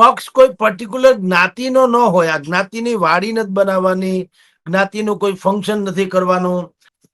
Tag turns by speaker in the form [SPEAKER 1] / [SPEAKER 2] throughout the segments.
[SPEAKER 1] પક્ષ કોઈ પર્ટિક્યુલર જ્ઞાતિનો ન હોય આ જ્ઞાતિની વાડી નથી બનાવવાની જ્ઞાતિનું કોઈ ફંક્શન નથી કરવાનું.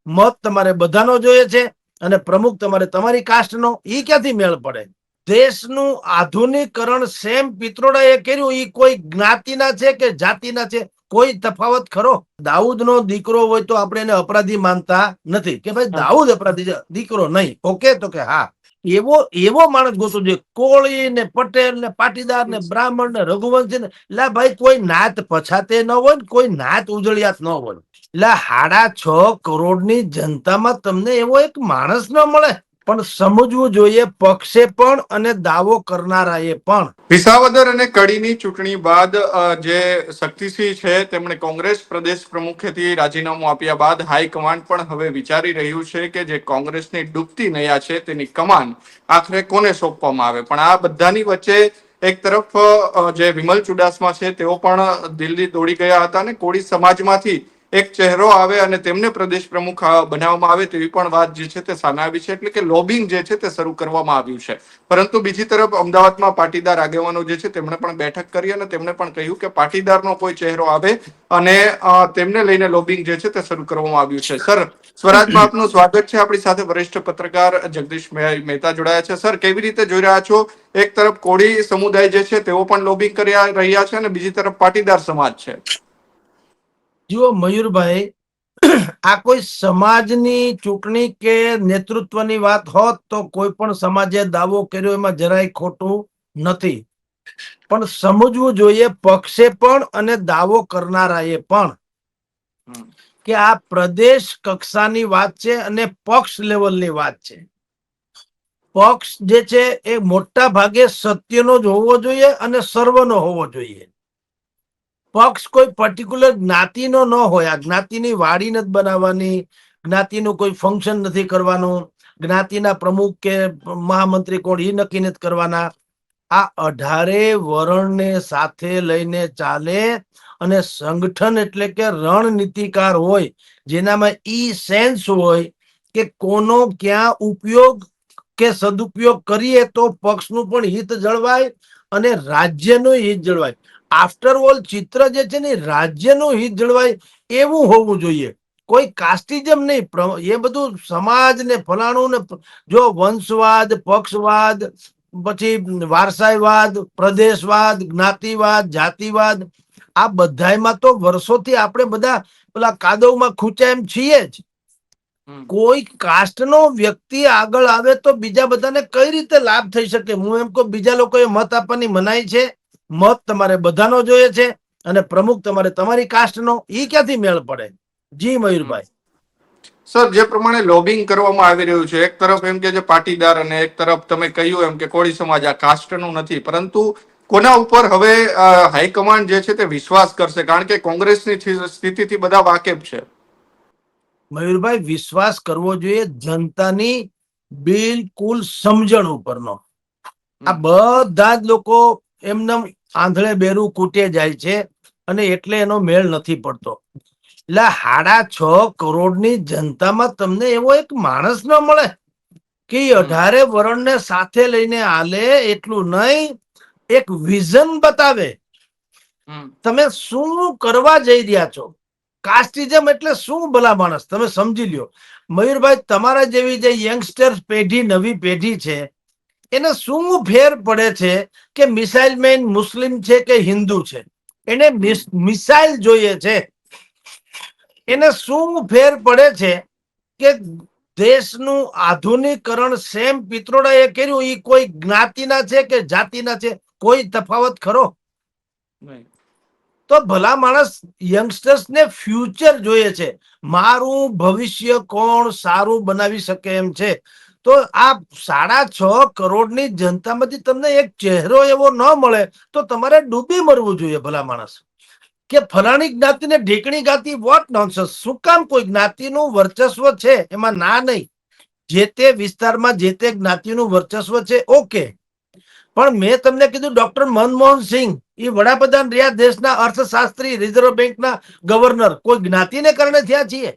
[SPEAKER 1] મત તમારે બધાનો જોઈએ છે અને પ્રમુખ તમારે તમારી કાસ્ટનો એ ક્યાંથી મેળ પડે? દેશનું આધુનિકરણ સેમ પિત્રોડાએ કર્યું એ કોઈ જ્ઞાતિના છે કે જાતિના છે? કોઈ તફાવત ખરો? દાઉદનો દીકરો હોય તો આપણે એને અપરાધી માનતા નથી. કે ભાઈ દાઉદ અપરાધી છે દીકરો નહીં. ઓકે તો કે હા. એવો એવો માણસ ગોતો જોઈએ કોળી ને પટેલ ને પાટીદાર ને બ્રાહ્મણ ને રઘુવંશી ને લા ભાઈ કોઈ નાત પછાતે ન હોય ને કોઈ નાત ઉજળિયાત ન હોય. લા હાડા છ કરોડની જનતામાં તમને એવો એક માણસ ન મળે. પણ સમજવું જોઈએ પક્ષે પણ અને દાવો કરનારાએ પણ.
[SPEAKER 2] વિસાવદર અને કડીની ચૂંટણી બાદ જે શક્તિસિંહ છે, તેમણે કોંગ્રેસ પ્રદેશ પ્રમુખેથી રાજીનામું આપ્યા બાદ હાઈકમાન્ડ પણ હવે વિચારી રહ્યું છે કે જે કોંગ્રેસની ડૂબતી નયા છે તેની કમાન આખરે કોને સોંપવામાં આવે? પણ આ બધાની વચ્ચે એક તરફ જે વિમલ ચુડાસમા છે, તેઓ પણ દિલ્હી દોડી ગયા હતા અને કોળી સમાજમાંથી એક ચહેરો આવે અને તેમને પ્રદેશ પ્રમુખ બનાવવામાં આવે તેવી પણ વાત જે છે તે સામે આવી છે. એટલે કે લોબિંગ જે છે તે શરૂ કરવામાં આવ્યું છે. પરંતુ બીજી તરફ અમદાવાદમાં પાટીદાર આગેવાનો જે છે તેમણે પણ બેઠક કરી અને તેમણે પણ કહ્યું કે પાટીદારનો કોઈ ચહેરો આવે અને તેમને લઈને લોબિંગ જે છે તે શરૂ કરવામાં આવ્યું છે. સર, સ્વરાજમાં આપનું સ્વાગત છે. આપણી સાથે વરિષ્ઠ પત્રકાર જગદીશ મહે- મહેતા જોડાયા છે. સર, કેવી રીતે જોઈ રહ્યા છો? એક તરફ કોળી સમુદાય જે છે તેઓ પણ લોબિંગ કરી રહ્યા છે અને બીજી તરફ પાટીદાર સમાજ છે.
[SPEAKER 1] જુઓ મયુરભાઈ આ કોઈ સમાજની ચૂંટણી કે નેતૃત્વની વાત હોત તો કોઈ પણ સમાજે દાવો કર્યો એમાં જરાય ખોટું નથી. પણ સમજવું જોઈએ પક્ષે પણ અને દાવો કરનારાએ પણ કે આ પ્રદેશ કક્ષાની વાત છે અને પક્ષ લેવલની વાત છે. પક્ષ જે છે એ મોટા ભાગે સત્યનો જ હોવો જોઈએ અને સર્વનો હોવો જોઈએ. પક્ષ કોઈ પર્ટિક્યુલર જ્ઞાતિનો ન હોય. આ જ્ઞાતિની વાડી નથી બનાવવાની, જ્ઞાતિનું કોઈ ફંક્શન નથી કરવાનું, જ્ઞાતિના પ્રમુખ કે મહામંત્રી કોણ એ નક્કી નથી કરવાના. આ અઢારે વરણને સાથે લઈને ચાલે અને સંગઠન એટલે કે રણનીતિકાર હોય, જેનામાં ઈ સેન્સ હોય કે કોનો ક્યાં ઉપયોગ કે સદુપયોગ કરીએ તો પક્ષનું પણ હિત જળવાય અને રાજ્યનું હિત જળવાય. આફ્ટર ઓલ ચિત્ર જે છે ને રાજ્યનું હિત જળવાય એવું હોવું જોઈએ. કોઈ કાસ્ટિઝમ નહીં એ બધું સમાજ ને ફલાણું ને જો વંશવાદ પક્ષવાદ પછી વારસાઈવાદ પ્રદેશવાદ જ્ઞાતિવાદ જાતિવાદ આ બધામાં તો વર્ષોથી આપણે બધા પેલા કાદવમાં ખૂંચ્યા એમ છીએ જ.
[SPEAKER 2] કોઈ
[SPEAKER 1] કોઈ કાસ્ટનો વ્યક્તિ આગળ આવે તો બીજા બધાને કઈ રીતે લાભ થઈ શકે? હું એમ કહું બીજા લોકોએ મત આપવાની મનાઈ છે. મત તમારે બધાનો જોઈએ છે અને પ્રમુખ તમારે તમારી કાસ્ટનો એ ક્યાંથી મેળ પડે? જી મયુરભાઈ.
[SPEAKER 2] સર જે પ્રમાણે લોબિંગ કરવામાં આવી રહ્યું છે એક તરફ એમ કે જે પાટીદાર અને એક તરફ તમે કહ્યું એમ કે કોળી સમાજ આ કાસ્ટનું નથી. પરંતુ કોના ઉપર હવે હાઈકમાન્ડ જે છે તે વિશ્વાસ કરશે? કારણ કે કોંગ્રેસની સ્થિતિથી બધા વાકેફ છે.
[SPEAKER 1] મયુરભાઈ વિશ્વાસ કરવો જોઈએ જનતાની બિલકુલ સમજણ ઉપરનો. આ બધા જ લોકો એમને આંધળે બેરું કૂટે જાય છે અને એટલે એનો મેળ નથી પડતો. એટલે હાડા છ કરોડની જનતામાં તમને એવો એક માણસ ન મળે કે અઢારે વરણને સાથે લઈને આલે એટલું નહીં એક વિઝન બતાવે. તમે શું કરવા જઈ રહ્યા છો? કાસ્ટિઝમ એટલે શું ભલા માણસ? તમે સમજી લ્યો. મયુરભાઈ તમારા જેવી જે યંગસ્ટર પેઢી નવી પેઢી છે એને શું ફેર પડે છે કે મિસાઇલ મેન મુસ્લિમ છે કે હિન્દુ છે? એને મિસાઇલ જોઈએ છે. એને શું ફેર પડે છે કે દેશનું આધુનિકરણ સેમ પિત્રોડાએ કર્યું એ કોઈ જ્ઞાતિના છે કે જાતિના છે? કોઈ તફાવત ખરો? તો ભલા માણસ યંગસ્ટર્સ ને ફ્યુચર જોઈએ છે. મારું ભવિષ્ય કોણ સારું બનાવી શકે એમ છે? તો આ સાડા છ કરોડની જનતામાંથી તમને એક ચહેરો એવો ન મળે તો તમારે ડૂબી મરવું જોઈએ ભલા માણસ. કે ફલાણી જ્ઞાતિને ઢીકણી ગાતી વોટ નોન્સન્સ શું કામ કોઈ જ્ઞાતિનું વર્ચસ્વ છે? એમાં ના નહીં. જે તે વિસ્તારમાં જે તે જ્ઞાતિનું વર્ચસ્વ છે, ઓકે. પણ મેં તમને કીધું ડોક્ટર મનમોહન સિંહ એ વડાપ્રધાન રહ્યા દેશના અર્થશાસ્ત્રી, રિઝર્વ બેંકના ગવર્નર. કોઈ જ્ઞાતિને કારણે થયા છીએ?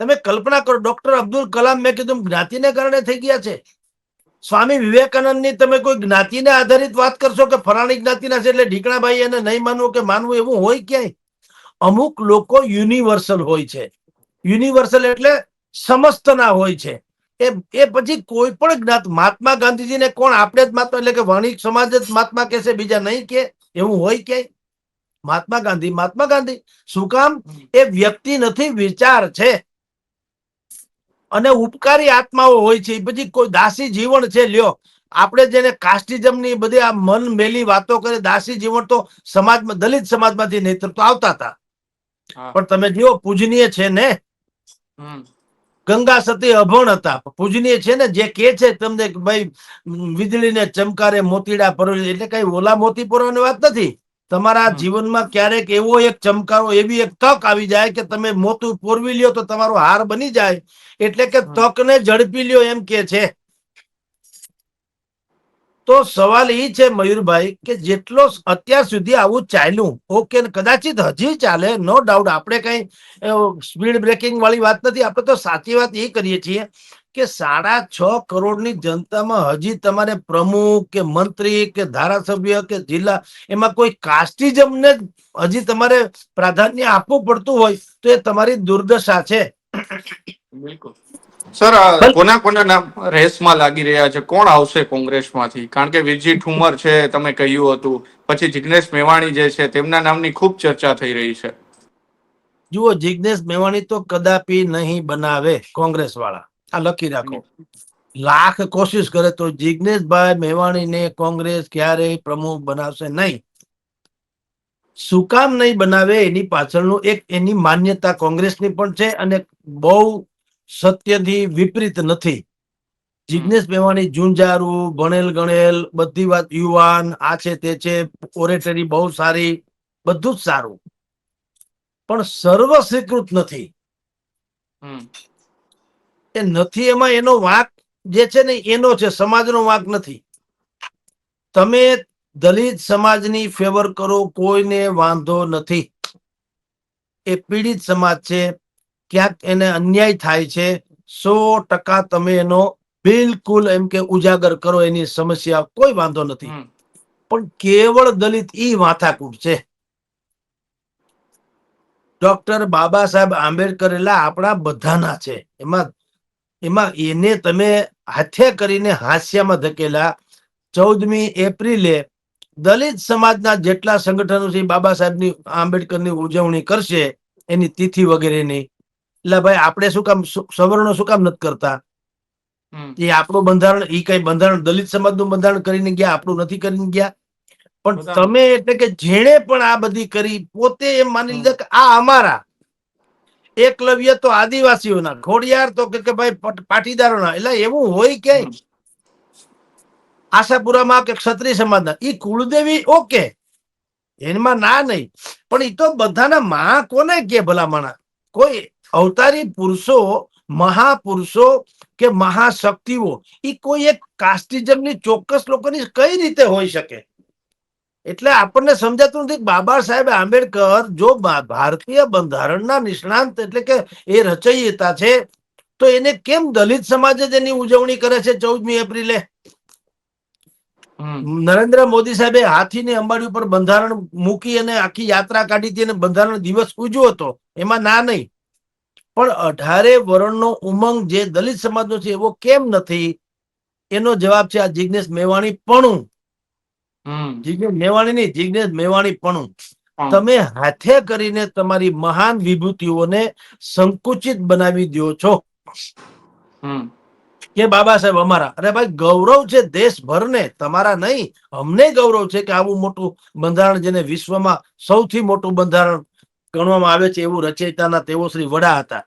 [SPEAKER 1] તમે કલ્પના કરો ડોક્ટર અબ્દુલ કલામ મેં કીધું, જ્ઞાતિને કારણે થઈ ગયા છે. સ્વામી વિવેકાનંદની તમે કોઈ જ્ઞાતિને આધારિત વાત કરશો કે ફલાણી જ્ઞાતિના છે એટલે ઢીકણાભાઈ એને નહીં માનવું કે માનવું એવું હોય ક્યાંય? અમુક લોકો યુનિવર્સલ હોય છે. યુનિવર્સલ એટલે સમસ્તના હોય છે. એ એ પછી કોઈ પણ જ્ઞાત, મહાત્મા ગાંધીજીને કોણ? આપણે જ મહાત્મા, એટલે કે વણિક સમાજ જ મહાત્મા કહેશે બીજા નહીં કે, એવું હોય ક્યાંય? મહાત્મા ગાંધી મહાત્મા ગાંધી. શું કામ? એ વ્યક્તિ નથી, વિચાર છે. અને ઉપકારી આત્માઓ હોય છે. પછી કોઈ દાસી જીવન છે. લ્યો આપણે જેને કાસ્ટિઝમની બધી આ મન મેલી વાતો કરે દાસી જીવન તો સમાજમાં દલિત સમાજમાંથી નેતૃત્વ આવતા હતા. પણ તમે જુઓ પૂજનીય છે ને? ગંગા સતી અભણ હતા. પૂજનીય છે ને? જે કે છે તમને ભાઈ વીજળીને ચમકારે મોતીડા પરોવી એટલે કઈ ઓલા મોતી પરોવાની વાત નથી? તમારા જીવનમાં ક્યારેક એવો એક ચમકારો એવી એક તક આવી જાય કે તમે મોતું પોરવી લ્યો તો તમારો હાર બની જાય. એટલે કે તકને ઝડપી લ્યો એમ કે છે. તો સવાલ એ છે મયુરભાઈ કે જેટલો અત્યાર સુધી આવું ચાલ્યું ઓકે કદાચિત હજી ચાલે નો ડાઉટ આપણે કઈ સ્પીડ બ્રેકિંગ વાળી વાત નથી આપણે તો સાચી વાત એ કરીએ છીએ કે સાડા છ કરોડની જનતામાં હજી તમારે પ્રમુખ કે મંત્રી કે ધારાસભ્ય કે જિલ્લા એમાં કોઈ કાસ્ટિઝમને હજી તમારે પ્રાધાન્ય આપવું પડતું હોય તો એ તમારી દુર્દશા છે.
[SPEAKER 2] બિલકુલ. સર કોના કોના નામ રેસમાં લાગી રહ્યા છે? કોણ આવશે કોંગ્રેસમાંથી? કારણ કે વિરજી ઠુમર છે તમે કહ્યું હતું. પછી જિગ્નેશ મેવાણી જે છે તેમના નામની ખૂબ ચર્ચા થઈ રહી છે.
[SPEAKER 1] જુઓ જિજ્ઞેશ મેવાણી તો કદાપી નહીં બનાવે કોંગ્રેસ વાળા આ લખી રાખો. લાખ કોશિશ કરે તો જિજ્ઞેશભાઈ મેવાણીને કોંગ્રેસ ક્યારેય પ્રમુખ બનાવશે નહીં. શું કામ નહીં બનાવે એની પાછળનું એક એની માન્યતા કોંગ્રેસની પણ છે અને બહુ સત્યથી વિપરીત નથી. જિજ્ઞેશ મેવાણી જુંજારું ભણેલ ગણેલ બધી વાત યુવાન આ છે તે છે ઓરેટરી બહુ સારી બધું જ સારું. પણ સર્વ સ્વીકૃત નથી. એ નથી એમાં એનો વાંક જે છે ને એનો છે સમાજનો વાંક નથી. તમે દલિત સમાજની ફેવર કરો કોઈને વાંધો નથી. એ પીડિત સમાજ છે ક્યાંક એને અન્યાય થાય છે સો ટકા તમે એનો બિલકુલ એમ કે ઉજાગર કરો એની સમસ્યા કોઈ વાંધો નથી. પણ કેવળ દલિત ઈ માથાકૂટ છે. ડોક્ટર બાબા સાહેબ આંબેડકર એટલે આપણા બધાના છે. એમાં એમાં એને તમે હત્યા કરીને હાસ્યામાં ધકેલા ચૌદમી એપ્રિલે દલિત સમાજના જેટલા સંગઠનો છે બાબા સાહેબની આંબેડકરની ઉજવણી કરશે એની તિથિ વગેરેની. એટલે ભાઈ આપણે શું કામ સવર્ણો શું કામ નથી કરતા? એ આપણું બંધારણ એ કઈ બંધારણ દલિત સમાજનું બંધારણ કરીને ગયા આપણું નથી કરીને ગયા. પણ તમે એટલે કે જેણે પણ આ બધી કરી પોતે એમ માની લીધા કે આ અમારા. એકલવ્ય તો આદિવાસીઓના ખોડિયાર તો કે ભાઈ પાટીદારોના એટલે એવું હોય કે. આશાપુરામાં કે ક્ષત્રિય સમાજના એ કુળદેવી ઓકે એમાં ના નહીં પણ એ તો બધાના મહા કોને કે ભલામણા કોઈ અવતારી પુરુષો મહાપુરુષો કે મહાશક્તિઓ એ કોઈ એક કાસ્ટિઝમની ચોક્કસ લોકોની કઈ રીતે હોઈ શકે એટલે આપણને સમજાતું નથી બાબા સાહેબ આંબેડકર જો ભારતીય બંધારણના નિષ્ણાંત એટલે કે એ રચયિતા છે તો એને કેમ દલિત સમાજ જ એની ઉજવણી કરે છે ચૌદમી એપ્રિલે? નરેન્દ્ર મોદી સાહેબે હાથીની અંબાડી ઉપર બંધારણ મૂકી અને આખી યાત્રા કાઢી હતી અને બંધારણ દિવસ ઉજવ્યો હતો. એમાં ના નહીં. પણ અઢારે વર્ણનો ઉમંગ જે દલિત સમાજનો છે એવો કેમ નથી? એનો જવાબ છે આ જિજ્ઞેશ મેવાણી પણું જિજ્ઞેશ મેવાણી નહીં મેવાણી પણ તમે હાથે કરીને તમારી મહાન વિભૂતિઓને સંકુચિત બનાવી દો છો. કે બાબા સાહેબ અમારા અરે ભાઈ ગૌરવ છે દેશભરને તમારા નહીં. અમને ગૌરવ છે કે આવું મોટું બંધારણ જેને વિશ્વમાં સૌથી મોટું બંધારણ ગણવામાં આવે છે એવું રચયિતાના તેઓ શ્રી વડા હતા.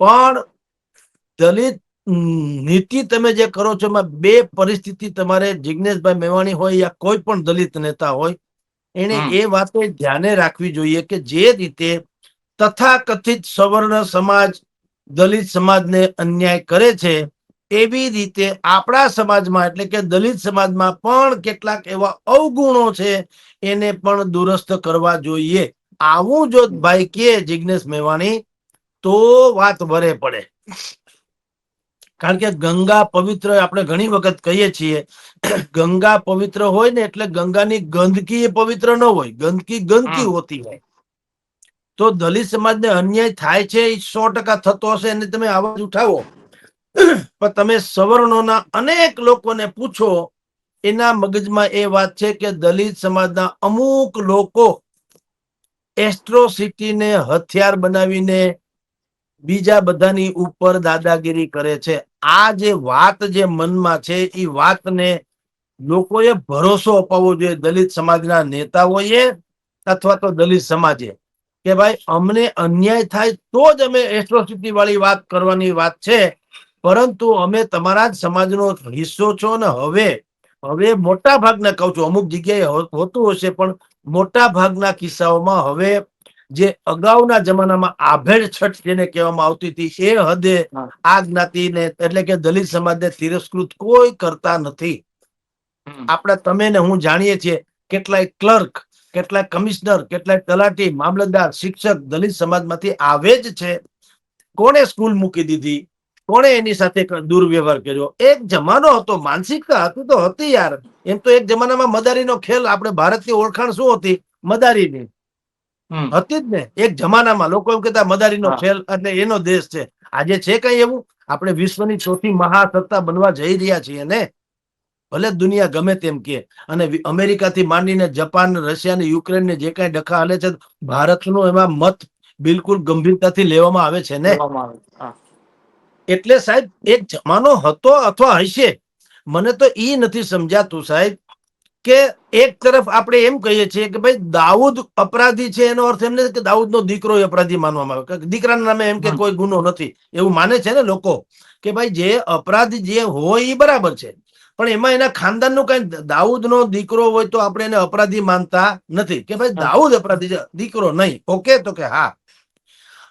[SPEAKER 1] પણ દલિત નીતિ તમે જે કરો છો એમાં બે પરિસ્થિતિ તમારે જિજ્ઞેશભાઈ મેવાણી હોય યા કોઈ પણ દલિત નેતા હોય એને એ વાતો ધ્યાને રાખવી જોઈએ કે જે રીતે તથાકથિત સવર્ણ સમાજ દલિત સમાજને અન્યાય કરે છે એવી રીતે આપણા સમાજમાં એટલે કે દલિત સમાજમાં પણ કેટલાક એવા અવગુણો છે એને પણ દુરસ્ત કરવા જોઈએ. આવું જો ભાઈ કે જિજ્ઞેશ મેવાણી તો વાત ભરે પડે. કારણ કે ગંગા પવિત્ર આપણે ઘણી વખત કહીએ છીએ ગંગા પવિત્ર હોય ને એટલે ગંગાની ગંદકી એ પવિત્ર ન હોય ગંદકી ગંદકી હોતી હોય. તો દલિત સમાજને અન્યાય થાય છે એ સો ટકા થતો હશે એને તમે અવાજ ઉઠાવો. પણ તમે સવર્ણોના અનેક લોકોને પૂછો એના મગજમાં એ વાત છે કે દલિત સમાજના અમુક લોકો એસ્ટ્રોસિટીને હથિયાર બનાવીને બીજા બધાની ઉપર દાદાગીરી કરે છે. આ જે વાત જે મનમાં છે એ વાતને લોકોએ ભરોસો અપાવવો જોઈએ. દલિત સમાજના નેતાઓએ અથવા તો દલિત સમાજે કે ભાઈ, અમને અન્યાય થાય તો જ અમે એટ્રોસિટી વાળી વાત કરવાની વાત છે. પરંતુ અમે તમારા જ સમાજનો હિસ્સો છો ને હવે હવે મોટા ભાગના કહું છું, અમુક જગ્યાએ હોતું હશે, પણ મોટા ભાગના કિસ્સાઓમાં હવે જે અગાઉના જમાનામાં આભેડ છઠ જેને કહેવામાં આવતી હતી એ હદે આ જ્ઞાતિને એટલે કે દલિત સમાજને તિરસ્કૃત કોઈ કરતા નથી. આપણે તમે ને હું જાણીએ છીએ કેટલાય ક્લર્ક કેટલાય કમિશનર કેટલાય તલાટી મામલતદાર શિક્ષક દલિત સમાજમાંથી આવે જ છે. કોણે સ્કૂલ મૂકી દીધી? કોણે એની સાથે દુર્વ્યવહાર કર્યો? એક જમાનો હતો માનસિકતા હતી તો હતી યાર. એમ તો એક જમાનામાં મદારીનો ખેલ આપણે ભારતની ઓળખાણ શું હતી? મદારીની. હતી જ ને. એક જમાનામાં લોકો એમ કહેતા મદારીનો ખેલ એટલે એનો દેશ છે. આજે છે કઈ એવું? આપણે વિશ્વની ચોથી મહાસત્તા બનવા જઈ રહ્યા છીએ ને? ભલે દુનિયા ગમે તેમ કે અને અમેરિકાથી માંડીને જપાન રશિયા ને યુક્રેન ને જે કાંઈ ડખા હાલે છે ભારતનો એમાં મત બિલકુલ ગંભીરતાથી લેવામાં આવે છે ને. એટલે સાહેબ એક જમાનો હતો અથવા હશે? મને તો ઈ નથી સમજાતું સાહેબ. કે એક તરફ આપણે એમ કહીએ છીએ કે ભાઈ દાઉદ અપરાધી છે એનો અર્થ એમ નથી કે દાઉદનો દીકરો અપરાધી માનવામાં આવે. કે દીકરાના નામે એમ કે કોઈ ગુનો નથી. એવું માને છે ને લોકો કે ભાઈ જે અપરાધી જે હોય એ બરાબર છે. પણ એમાં એના ખાનદાનનું કઈ દાઉદનો દીકરો હોય તો આપણે એને અપરાધી માનતા નથી. કે ભાઈ દાઉદ અપરાધી છે દીકરો નહીં. ઓકે તો કે હા.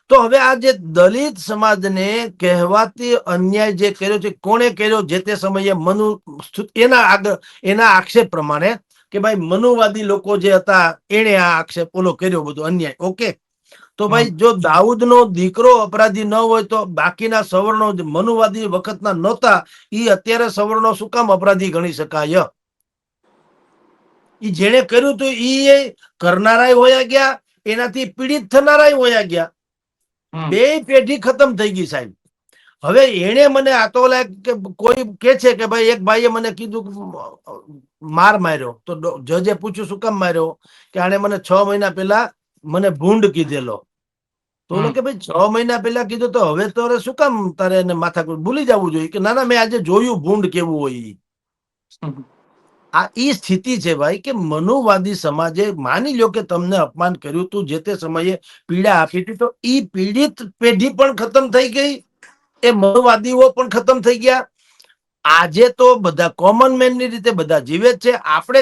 [SPEAKER 1] તો હવે આ જે દલિત સમાજને કહેવાતી અન્યાય જે કર્યો છે કોણે કર્યો? જે તે સમયે મનુ એના આગળ એના આક્ષેપ પ્રમાણે કે ભાઈ મનુવાદી લોકો જે હતા એણે આ આક્ષેપ ઓલો કર્યો બધો અન્યાય. ઓકે? તો ભાઈ જો દાઉદનો દીકરો અપરાધી ન હોય તો બાકીના સવર્ણો મનુવાદી વખતના નહોતા. એ અત્યારે સવર્ણો શું કામ અપરાધી ગણી શકાય? એ જેણે કર્યું તો એ કરનારાય હોયા ગયા એનાથી પીડિત થનારાય હોયા ગયા. બે પેઢી ખતમ થઈ ગઈ સાહેબ. હવે એણે મને આ તો કે કોઈ કે છે કે ભાઈ એક ભાઈએ મને કીધું માર માર્યો. તો જજે પૂછ્યું શું કામ માર્યો? કે આણે મને છ મહિના પહેલા મને ભૂંડ કીધેલો. તો કે ભાઈ છ મહિના પહેલા કીધું તો હવે તો શું કામ તારે એને માથા ભૂલી જવું જોઈએ કે ના ના મેં આજે જોયું ભૂંડ કેવું હોય. આ એ સ્થિતિ છે ભાઈ કે મનુવાદી સમાજે માની લ્યો કે તમને અપમાન કર્યું હતું જે તે સમયે પીડા આપી હતી, તો એ પીડિત પેઢી પણ ખતમ થઈ ગઈ, એ મનુવાદીઓ પણ ખતમ થઈ ગયા. આજે તો બધા કોમન મેનની રીતે બધા જીવે છે. આપણે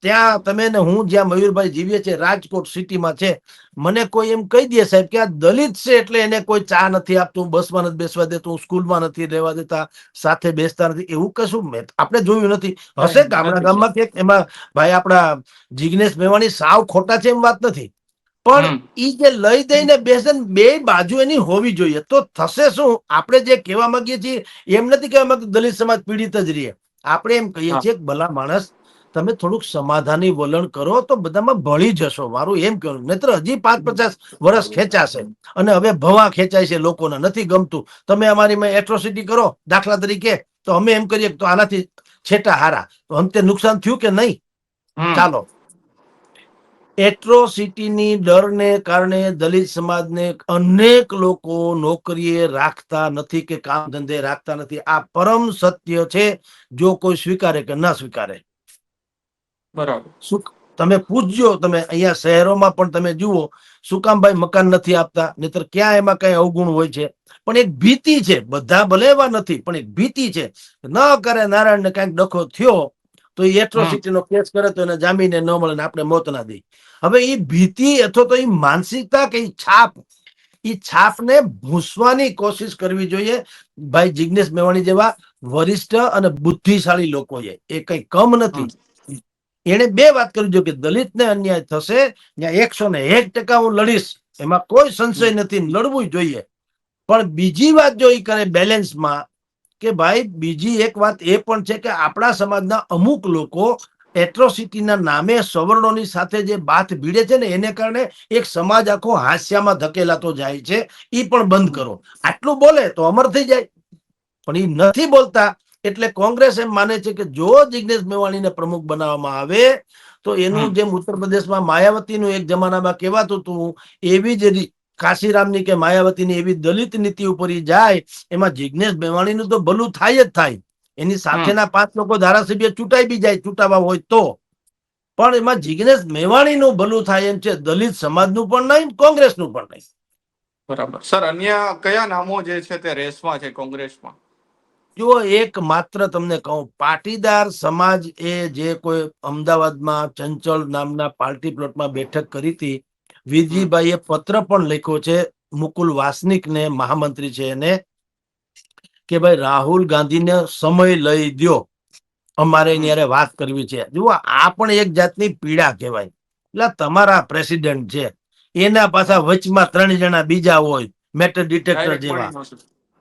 [SPEAKER 1] ત્યાં તમે ને હું જ્યાં મયુરભાઈ જીવીએ છીએ રાજકોટ સિટીમાં છે મને કોઈ એમ કહી દે સાહેબ કે આ દલિત છે એટલે એને કોઈ ચા નથી આપતું બસમાં નથી બેસવા દેતું સ્કૂલમાં નથી રહેવા દેતા સાથે બેસતા નથી એવું કશું મેં આપણે જોયું નથી. હશે ગામડા ગામમાં કે એમાં ભાઈ આપણા જિજ્ઞેશ મેવાણી સાવ ખોટા છે એમ વાત નથી. પણ. ઈ જે લઈ દઈને બેસે બે બાજુ એની હોવી જોઈએ. તો થશે શું? આપણે જે કહેવા માંગીએ છીએ એમ નથી કહેવા માંગતું દલિત સમાજ પીડિત જ રહીએ આપણે એમ કહીએ છીએ કે ભલા માણસ તમે થોડુંક સમાધાની વલણ કરો તો બધામાં ભળી જશો. મારું એમ કહેવાનું. નહીતર હજી પાંચ પચાસ વર્ષ ખેંચાશે. અને હવે ભવા ખેંચાય છે લોકોને. નથી ગમતું. તમે અમારી એટ્રોસિટી કરો દાખલા તરીકે તો અમે એમ કરીએ તો આનાથી છેટા હારા. તો અંતે નુકસાન થયું કે નહીં? ચાલો. એટ્રોસિટીની ડરને કારણે દલિત સમાજને અનેક લોકો નોકરીએ રાખતા નથી કે કામ ધંધે રાખતા નથી. આ પરમ સત્ય છે જો કોઈ સ્વીકારે કે ના સ્વીકારે.
[SPEAKER 2] બરાબર.
[SPEAKER 1] તમે પૂછજો તમે અહીંયા શહેરોમાં પણ તમે જુઓ કામ મકાન નથી આપતા? નહીતર ક્યાં એમાં કઈ અવગુણ હોય છે? પણ એક ભીતિ છે બધા ભલે એવા નથી પણ એક ભીતિ છે. ન કરે નારાયણ ને કંઈક ડખો થયો તો એ એટ્રોસિટી નો કેસ કરે તો એને જામીને ન મળે ને આપણે મોત ના દઈ હવે એ ભીતિ અથવા તો એ માનસિકતા કે છાપ એ છાપને ભૂસવાની કોશિશ કરવી જોઈએ. ભાઈ જિજ્ઞેશ મેવાણી જેવા વરિષ્ઠ અને બુદ્ધિશાળી લોકોએ એ કઈ કમ નથી. એને બે વાત કરવી જોઈએ કે દલિતને અન્યાય થશે ત્યાં એકસો ને એક ટકા હું લડીશ. એમાં કોઈ સંશય નથી લડવું જોઈએ. પણ બીજી વાત જો એ કરે બેલેન્સમાં કે ભાઈ બીજી એક વાત એ પણ છે કે આપણા સમાજના અમુક લોકો એટ્રોસિટીના નામે સવર્ણોની સાથે જે બાથ ભીડે છે ને એને કારણે એક સમાજ આખો હાસ્યામાં ધકેલાતો જાય છે. એ પણ બંધ કરો. આટલું બોલે તો અમર થઈ જાય. પણ એ નથી બોલતા એટલે કોંગ્રેસ એમ માને છે કે જો જિગ્નેશ મેવાણીને પ્રમુખ બનાવવામાં આવે તો એનું જેમ ઉત્તર પ્રદેશમાં માયાવતીનું એક જમાનામાં કહેવાતું હતું એવી જ કાશીરામની કે માયાવતીની એવી દલિત નીતિ ઉપર જાય એમાં જિજ્ઞેશ મેવાણીનું તો ભલું થાય જ થાય. એની સાથેના પાંચ લોકો ધારાસભ્ય ચૂંટાઈ બી જાય ચૂંટાવા હોય તો. પણ એમાં જિજ્ઞેશ મેવાણીનું ભલું થાય એમ છે દલિત સમાજનું પણ નહીં કોંગ્રેસનું પણ નહીં.
[SPEAKER 2] બરાબર. સર અન્ય કયા નામો જે છે તે રેસમાં છે કોંગ્રેસમાં?
[SPEAKER 1] જો એક માત્ર તમને કહું પાટીદાર સમાજ એ જે કોઈ અમદાવાદમાં ચંચળ નામના પાર્ટી પ્લોટમાં બેઠક કરી હતી વિજયભાઈએ પત્ર પણ લખ્યો છે મુકુલ વાસનિકને મહામંત્રી છે એને કે ભાઈ રાહુલ ગાંધીને સમય લઈ દ્યો. અમારે એની વાત કરવી છે. જુઓ આ પણ એક જાતની પીડા કહેવાય. એટલે તમારા પ્રેસિડેન્ટ છે. એના પાછા વચમાં ત્રણ જણા બીજા હોય મેટર ડિટેક્ટર જેવા.
[SPEAKER 2] ન.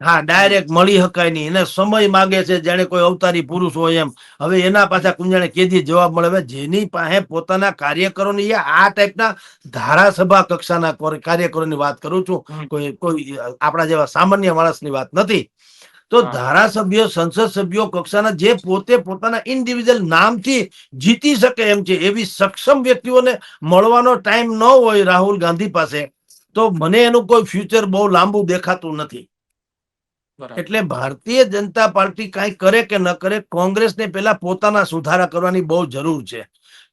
[SPEAKER 1] હા ડાયરેક્ટ મળી શકાય નહીં. એને સમય માગે છે જેને કોઈ અવતારી પુરુષ હોય એમ. હવે એના પાછા કુંજાણે કેદી જવાબ મળે જેની પાસે પોતાના કાર્યકરોની આ ટાઈપના ધારાસભા કક્ષાના કાર્યકરોની વાત કરું છું કોઈ કોઈ આપણા જેવા સામાન્ય માણસની વાત નથી. તો ધારાસભ્યો સંસદ સભ્યો કક્ષાના જે પોતે પોતાના ઇન્ડિવિજ્યુઅલ નામથી જીતી શકે એમ છે એવી સક્ષમ વ્યક્તિઓને મળવાનો ટાઈમ ન હોય રાહુલ ગાંધી પાસે તો મને એનું કોઈ ફ્યુચર બહુ લાંબુ દેખાતું નથી. એટલે ભારતીય જનતા પાર્ટી કાંઈ કરે કે ન કરે કોંગ્રેસને પેલા પોતાના સુધારા કરવાની બહુ જરૂર છે.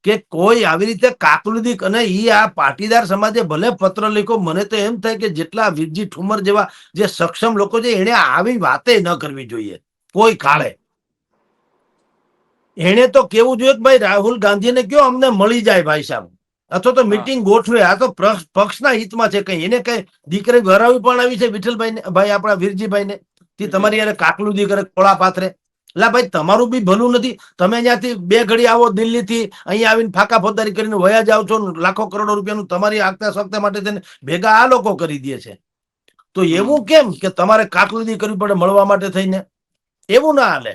[SPEAKER 1] કે કોઈ આવી રીતે કાકલુદિક અને ઈ આ પાટીદાર સમાજે ભલે પત્ર લખ્યો મને તો એમ થાય કે જેટલા વીરજી ઠુમર જેવા જે સક્ષમ લોકો છે એને આવી વાતે ન કરવી જોઈએ. કોઈ કાળે. એને તો કેવું જોઈએ કે ભાઈ રાહુલ ગાંધીને કયો અમને મળી જાય ભાઈ સાહેબ? અથવા તો મિટિંગ ગોઠવે આ તો પક્ષના હિતમાં છે કઈ. એને કઈ દીકરી ઘરાવી પણ આવી છે વિઠ્ઠલભાઈ ને ભાઈ આપણા વીરજીભાઈ ને તે તમારી યાર કાકલું દી કરે કોળા પાથરે. એટલે ભાઈ તમારું બી ભલું નથી. તમે અહીંયાથી બે ઘડી આવો દિલ્હીથી અહીંયા આવીને ફાકા ફોદારી કરીને વયા જાઓ છો લાખો કરોડો રૂપિયાનું તમારી આગતા સગતા માટે તેને ભેગા આ લોકો કરી દે છે. તો એવું કેમ કે તમારે કાકલુદી કરવી પડે મળવા માટે થઈને? એવું ના હાલે.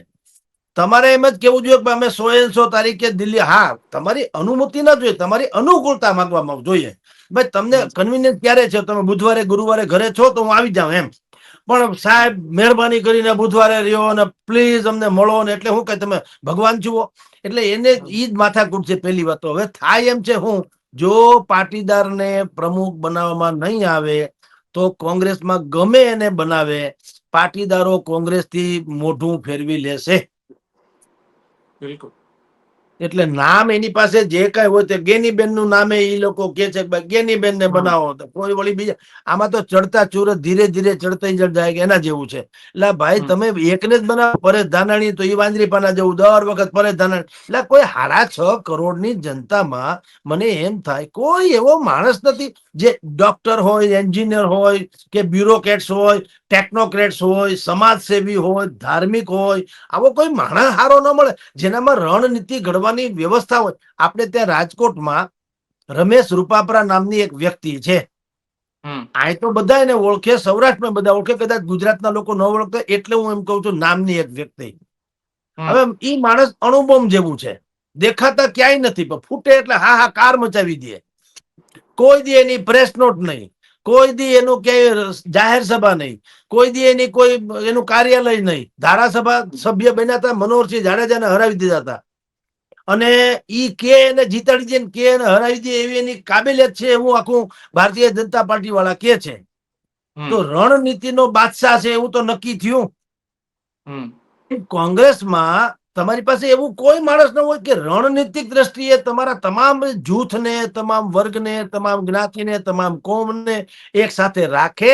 [SPEAKER 1] તમારે એમ જ કેવું જોઈએ કે અમે સો સો તારીખે દિલ્હી હા તમારી અનુમતિ ના જોઈએ તમારી અનુકૂળતા માંગવામાં જોઈએ. ભાઈ તમને. કન્વિનિયન્સ ક્યારે છે? તમે બુધવારે ગુરુવારે ઘરે છો તો હું આવી જાઉં એમ. પણ સાહેબ, મહેરબાની કરીને બુધવારે રહ્યો અને પ્લીઝ અમને મળો ને એટલે હું કે તમે ભગવાન જુઓ. એટલે એને ઈ જ માથાકૂટ છે પહેલી વાત તો. હવે થાય એમ છે હું, જો પાટીદારને પ્રમુખ બનાવવામાં નહીં આવે, તો કોંગ્રેસમાં ગમે એને બનાવે, પાટીદારો કોંગ્રેસથી મોઢું ફેરવી લેશે.
[SPEAKER 2] બિલકુલ.
[SPEAKER 1] એટલે નામ એની પાસે જે કઈ હોય તે ગેનીબેનનું નામે એ લોકો કે છે ગેનીબેન ને બનાવો તો કોઈ વળી બીજા આમાં તો ચડતા ચોરસ ધીરે ધીરે ચડતા જાય એના જેવું છે. એટલે ભાઈ. તમે એકને જ બનાવો પરેશ ધાનાણી તો એ વાંદરી પાના જેવું દર વખત પરેશ ધાનાણી. એટલે કોઈ હાડા છ કરોડની જનતામાં મને એમ થાય કોઈ એવો માણસ નથી જે ડોક્ટર હોય એન્જિનિયર હોય કે બ્યુરોક્રેટ્સ હોય ટેકનોક્રેટ્સ હોય સમાજસેવી હોય ધાર્મિક હોય આવો કોઈ માણસ હારો ન મળે. જેનામાં રણનીતિ ઘડવાની વ્યવસ્થા હોય. આપણે ત્યાં રાજકોટમાં રમેશ રૂપાપરા નામની એક વ્યક્તિ છે. આ તો બધા એને ઓળખે સૌરાષ્ટ્રમાં બધા ઓળખે કદાચ ગુજરાતના લોકો ન ઓળખતા એટલે હું એમ કહું છું નામની એક વ્યક્તિ. હવે ઈ માણસ અણુબોમ જેવું છે. દેખાતા ક્યાંય નથી પણ ફૂટે એટલે હા હા કાર મચાવી દે. કોઈ દે એની પ્રેસ નોટ નહીં. કોઈ દી એનું ક્યાંય જાહેર સભા નહીં. કોઈ દી એની કોઈ એનું કાર્યાલય નહીં. ધારાસભા સભ્ય બન્યા હતા મનોહરસિંહ જાડેજાને હરાવી દીધા હતા અને ઈ કે એને જીતાડી દે કે એને હરાવી દે એવી એની કાબેલિયત છે એવું આખું ભારતીય જનતા પાર્ટી વાળા કે છે.
[SPEAKER 2] તો
[SPEAKER 1] તો રણનીતિનો બાદશાહ છે એવું તો નક્કી થયું. કોંગ્રેસમાં તમારી પાસે એવું કોઈ માણસ ન હોય કે રણનીતિક દ્રષ્ટિએ તમારા તમામ જૂથને તમામ વર્ગને તમામ જ્ઞાતિને તમામ કોમને એક સાથે રાખે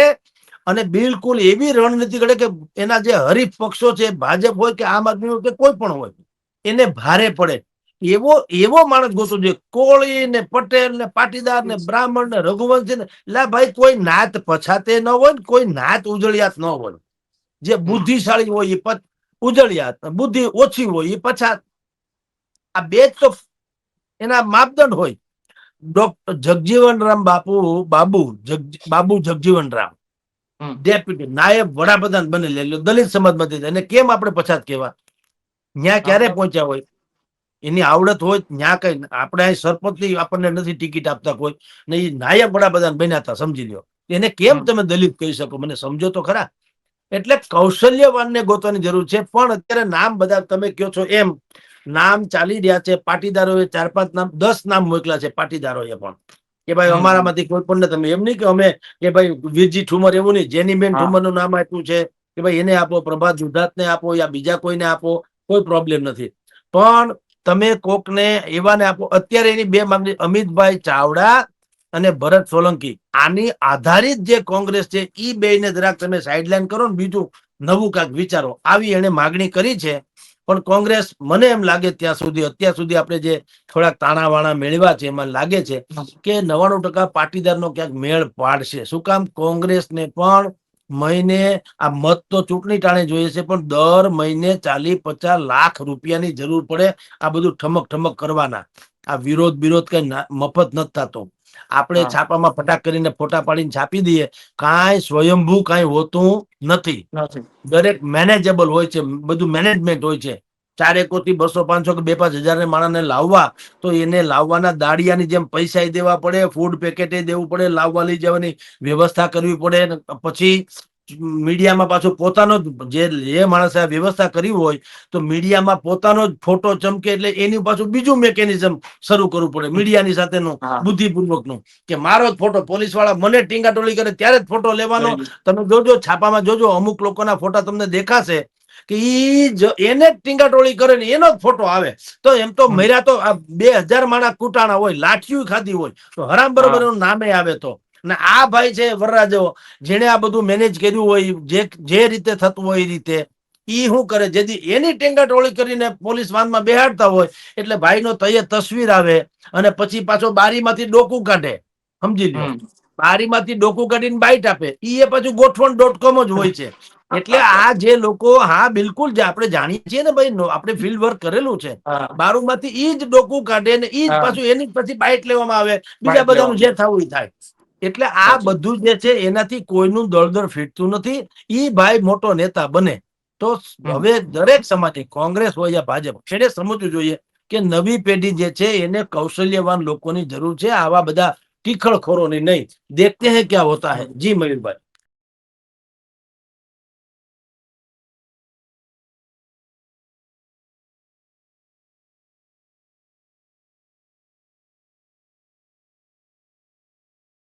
[SPEAKER 1] અને બિલકુલ એવી રણનીતિ ઘડે કે એના જે હરીફ પક્ષો છે ભાજપ હોય કે આમ આદમી હોય કે કોઈ પણ હોય એને ભારે પડે. એવો એવો માણસ ગોતો છે કોળી ને પટેલ ને પાટીદાર ને બ્રાહ્મણ ને રઘુવંશી ને લા ભાઈ કોઈ નાત પછાતે ન હોય ને કોઈ નાત ઉજળિયાત ન હોય. જે બુદ્ધિશાળી હોય એ ઉજળિયાત બુદ્ધિ ઓછી હોય એ પછાત આ બે તો એના માપદંડ હોય. ડોક્ટર જગજીવન રામ બાપુ બાબુ બાબુ જગજીવન રામ ડેપ્યુટી નાયબ વડાપ્રધાન બને લે દલિત સમાજમાંથી એને કેમ આપણે પછાત કહેવા ન્યા ક્યારે. પહોંચ્યા હોય? એની આવડત હોય ન્યા કઈ આપણે અહીં સરપંચની આપણને નથી ટિકિટ આપતા કોઈ. ને એ નાયબ વડાપ્રધાન બન્યા હતા સમજી લ્યો. એને કેમ તમે દલિત કહી શકો? મને સમજો તો ખરા. એટલે કૌશલ્યવાનને ગોતવાની જરૂર છે. પણ અત્યારે નામ બધા તમે કહો છો એમ નામ ચાલી રહ્યા છે. પાટીદારોએ ચાર પાંચ નામ દસ નામ મોકલા છે પાટીદારોએ પણ. કે ભાઈ અમારામાંથી કોઈ પણ તમે એમ નહીં કે અમે કે ભાઈ વીરજી ઠુમર એવું નહીં. જેનીબેન ઠુમરનું નામ આપ્યું છે કે ભાઈ એને આપો પ્રભાત દુધાતને આપો યા બીજા કોઈને આપો કોઈ પ્રોબ્લેમ નથી. પણ તમે કોકને એવાને આપો. અત્યારે એની બે માંગણી અમિતભાઈ ચાવડા અને ભરત સોલંકી. આની આધારિત જે કોંગ્રેસ છે, ઈ બેયને જરાક તમે સાઈડલાઈન કરો ને બીજું નવું કાંઈક વિચારો. આવી એને માગણી કરી છે, પણ કોંગ્રેસ મને એમ લાગે ત્યાં સુધી, અત્યાર સુધી આપણે જે થોડાક તાણાવાણા મેળવ્યા છે, એમાં લાગે છે કે નવાણું ટકા પાટીદારનો ક્યાંક મેળ પાડશે. શું કામ? કોંગ્રેસને પણ મહિને આ મત તો ચૂંટણી ટાણે જોઈએ છે, પણ દર મહિને ચાલી પચાસ લાખ રૂપિયાની જરૂર પડે આ બધું ઠમક ઠમક કરવાના. આ વિરોધ વિરોધ કઈ મફત નથી થતો. આપણે છાપામાં ફટાક કરીને ફોટા પાડીને છાપી દઈએ કાંઈ સ્વયંભૂ કાંઈ હોતું નથી. દરેક મેનેજેબલ હોય છે બધું મેનેજમેન્ટ હોય છે. ચાર એકોથી બસો પાંચસો કે બે પાંચ હજાર માણસને લાવવા તો એને લાવવાના દાડિયાની જેમ પૈસા દેવા પડે ફૂડ પેકેટે દેવું પડે લાવવા લઈ જવાની વ્યવસ્થા કરવી પડે પછી મીડિયામાં પાછો પોતાનો જ જે માણસે આ વ્યવસ્થા કરી હોય તો મીડિયામાં પોતાનો જ ફોટો ચમકે એટલે એની પાછું બીજું મિકેનિઝમ શરૂ કરવું પડે મીડિયાની સાથેનું બુદ્ધિપૂર્વકનું. કે મારો જ ફોટો પોલીસવાળા મને ટીંગાટોળી કરે ત્યારે જ ફોટો લેવાનો. તમે જોજો છાપામાં જોજો અમુક લોકોના ફોટા તમને દેખાશે કે ઈ જ એને જ ટીંગાટોળી કરે ને એનો જ ફોટો આવે. તો એમ તો. મર્યા તો આ બે હજાર માણા કૂટાણા હોય લાઠીયું ખાધી હોય તો હરામ બરોબર એનું નામે આવે તો. ને આ ભાઈ છે વરરાજો જેને આ બધું મેનેજ કર્યું હોય જે જે રીતે થતું હોય એ રીતે. ઈ શું કરે? જેથી એની ટેંગાટોળી કરીને પોલીસ વાનમાં બેહાડતા હોય એટલે ભાઈનો તૈયે તસવીર આવે અને પછી પાછો બારીમાંથી ડોકું કાઢે. સમજી
[SPEAKER 2] લો
[SPEAKER 1] બારીમાંથી ડોકું કાઢીને બાઇટ આપે. ઈ એ પાછું ગોઠવણ ડોટ કોમ જ હોય છે. એટલે આ જે લોકો હા બિલકુલ જે આપણે જાણીએ છીએ ને ભાઈ આપણે ફિલ્ડ વર્ક કરેલું છે.
[SPEAKER 2] હા.
[SPEAKER 1] બારુમાંથી ઈ જ ડોકું કાઢે ને ઈ જ પાછું એની પછી બાઇટ લેવામાં આવે. બીજા બધાનું જે થવું થાય. એટલે આ બધું જે છે એનાથી કોઈનું દળદળ ફીટતું નથી. ઈ ભાઈ મોટો નેતા બને. તો હવે દરેક સમાજે કોંગ્રેસ હોય યા ભાજપ છેડે સમજવું જોઈએ કે નવી પેઢી જે છે એને કૌશલ્યવાન લોકોની જરૂર છે. આવા બધા ટીખળખોરોની નહીં. દેખતે હે ક્યાં હોતા હે? જી મયુરભાઈ.